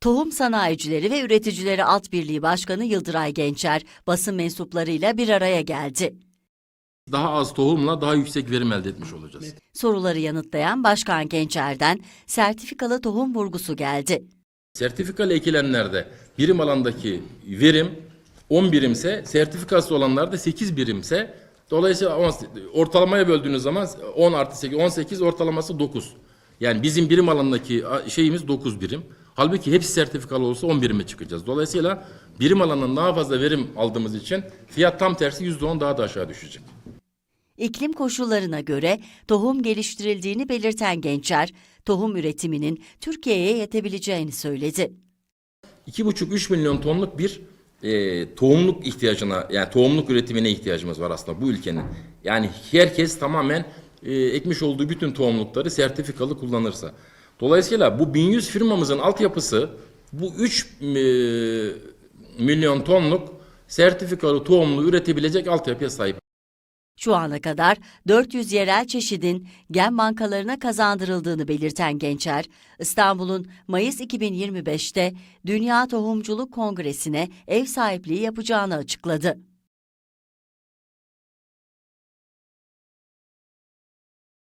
Tohum Sanayicileri ve Üreticileri Alt Birliği Başkanı Yıldıray Gençer basın mensuplarıyla bir araya geldi. Daha az tohumla daha yüksek verim elde etmiş olacağız. Soruları yanıtlayan Başkan Gençer'den sertifikalı tohum vurgusu geldi. Sertifikalı ekilenlerde birim alandaki verim 10 birimse, sertifikası olanlarda 8 birimse dolayısıyla ortalamaya böldüğünüz zaman 10 artı 8, 18 ortalaması 9. Yani bizim birim alanındaki şeyimiz 9 birim. Halbuki hepsi sertifikalı olsa 10 birime çıkacağız. Dolayısıyla birim alanından daha fazla verim aldığımız için fiyat tam tersi %10 daha da aşağı düşecek. İklim koşullarına göre tohum geliştirildiğini belirten Gençer, tohum üretiminin Türkiye'ye yetebileceğini söyledi. 2,5-3 milyon tonluk bir e, tohumluk ihtiyacına yani tohumluk üretimine ihtiyacımız var aslında bu ülkenin. Yani herkes tamamen e, ekmiş olduğu bütün tohumlukları sertifikalı kullanırsa. Dolayısıyla bu 1100 firmamızın altyapısı bu 3 e, milyon tonluk sertifikalı tohumlu üretebilecek altyapıya sahip. Şu ana kadar 400 yerel çeşidin gen bankalarına kazandırıldığını belirten Gençer, İstanbul'un Mayıs 2025'te Dünya Tohumculuk Kongresi'ne ev sahipliği yapacağını açıkladı.